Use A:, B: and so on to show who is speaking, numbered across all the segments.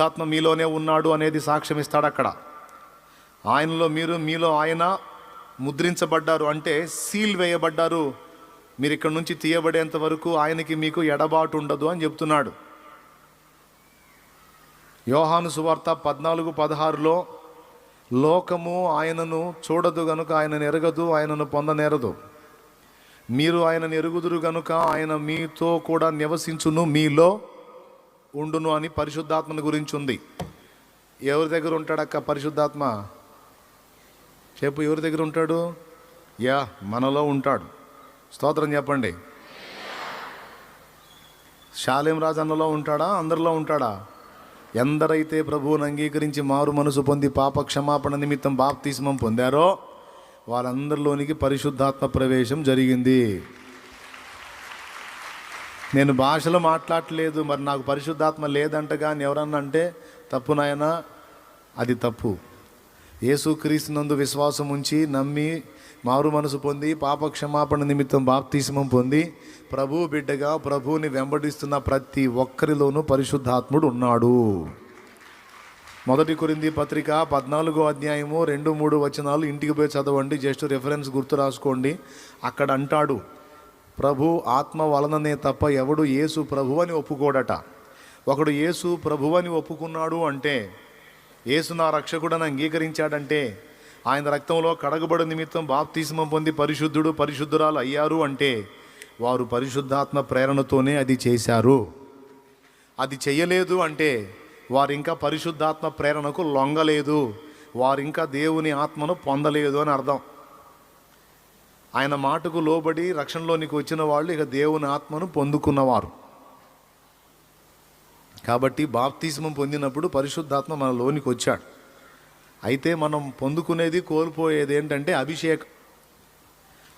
A: ఆత్మ మీలోనే ఉన్నాడు అనేది సాక్ష్యం ఇస్తాడు అక్కడ. ఆయనలో మీరు మీలో ఆయన ముద్రించబడ్డారు అంటే సీల్ వేయబడ్డారు. మీరు ఇక్కడ నుంచి తీయబడేంత వరకు ఆయనకి మీకు ఎడబాటు ఉండదు అని చెప్తున్నాడు. యోహాను సువార్త పద్నాలుగు పదహారులో లోకము ఆయనను చూడదు గనుక ఆయనను ఎరగదు ఆయనను పొందనేరదు. మీరు ఆయనను ఎరుగుదురు గనుక ఆయన మీతో కూడా నివసించును మీలో ఉండును అని పరిశుద్ధాత్మని గురించి ఉంది ఎవరి దగ్గర ఉంటాడక్క పరిశుద్ధాత్మ? చెప్పు ఎవరి దగ్గర ఉంటాడు? యా మనలో ఉంటాడు. స్తోత్రం చెప్పండి. శాలేం రాజన్నలో ఉంటాడా? అందరిలో ఉంటాడా? ఎందరైతే ప్రభువుని అంగీకరించి మారు మనసు పొంది పాప క్షమాపణ నిమిత్తం బాప్తిస్మం పొందారో వారందరిలోనికి పరిశుద్ధాత్మ ప్రవేశం జరిగింది. నేను భాషలో మాట్లాడట్లేదు మరి నాకు పరిశుద్ధాత్మ లేదంట కానీ ఎవరన్నా అంటే తప్పు నాయన అది తప్పు. యేసుక్రీస్తునందు విశ్వాసం ఉంచి నమ్మి మారు మనసు పొంది పాప క్షమాపణ నిమిత్తం బాప్తీసమం పొంది ప్రభు బిడ్డగా ప్రభువుని వెంబడిస్తున్న ప్రతి ఒక్కరిలోనూ పరిశుద్ధాత్ముడు ఉన్నాడు. మొదటి కొరింది పత్రిక పద్నాలుగో అధ్యాయము రెండు మూడు వచనాలు ఇంటికి పోయి చదవండి జస్ట్ రెఫరెన్స్ గుర్తు రాసుకోండి. అక్కడ అంటాడు ప్రభు ఆత్మ వలననే తప్ప ఎవడు యేసు ప్రభు అని ఒప్పుకోడట. ఒకడు యేసు ప్రభు అని ఒప్పుకున్నాడు అంటే యేసు నా రక్షకుడని అంగీకరించాడంటే ఆయన రక్తంలో కడగబడి నిమిత్తం బాప్తిస్మం పొంది పరిశుద్ధుడు పరిశుద్ధురాలు అయ్యారు అంటే వారు పరిశుద్ధాత్మ ప్రేరణతోనే అది చేశారు. అది చేయలేదు అంటే వారు ఇంకా పరిశుద్ధాత్మ ప్రేరణకు లొంగలేదు. వారు ఇంకా దేవుని ఆత్మను పొందలేదు అని అర్థం. ఆయన మాటకు లోబడి రక్షణలోనికి వచ్చిన వాళ్ళు ఇక దేవుని ఆత్మను పొందుకున్నవారు. కాబట్టి బాప్తిస్మం పొందినప్పుడు పరిశుద్ధాత్మ మన లోనికి వచ్చాడు. అయితే మనం పొందుకునేది కోల్పోయేది ఏంటంటే అభిషేకం.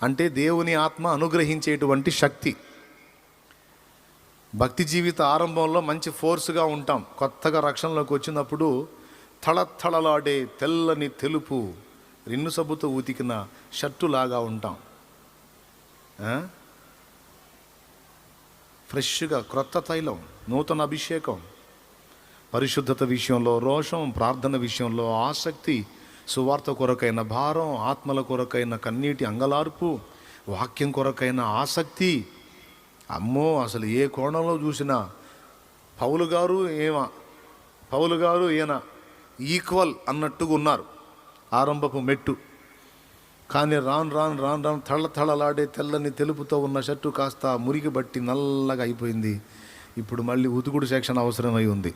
A: అంటే దేవుని ఆత్మ అనుగ్రహించేటువంటి శక్తి. భక్తి జీవిత ఆరంభంలో మంచి ఫోర్స్గా ఉంటాం. కొత్తగా రక్షణలోకి వచ్చినప్పుడు తళతళలాడే తెల్లని తెలుపు రిన్ను సబ్బుతో ఉతికిన షర్టులాగా ఉంటాం. ఫ్రెష్గా క్రొత్త తైలం నూతన అభిషేకం. పరిశుద్ధత విషయంలో రోషం ప్రార్థన విషయంలో ఆసక్తి సువార్త కొరకైన భారం ఆత్మల కొరకైన కన్నీటి అంగలార్పు వాక్యం కొరకైన ఆసక్తి. అమ్మో అసలు ఏ కోణంలో చూసినా పౌలు గారు ఏమ పౌలు గారు ఈయన ఈక్వల్ అన్నట్టుగా ఉన్నారు. ఆరంభపు మెట్టు. కానీ రాను రాను రాను రాను తళ తళలాడే తెల్లని తెలుపుతో ఉన్న షర్టు కాస్త మురికి బట్టి నల్లగా అయిపోయింది. ఇప్పుడు మళ్ళీ ఉతుకుడు సెక్షన్ అవసరమై ఉంది.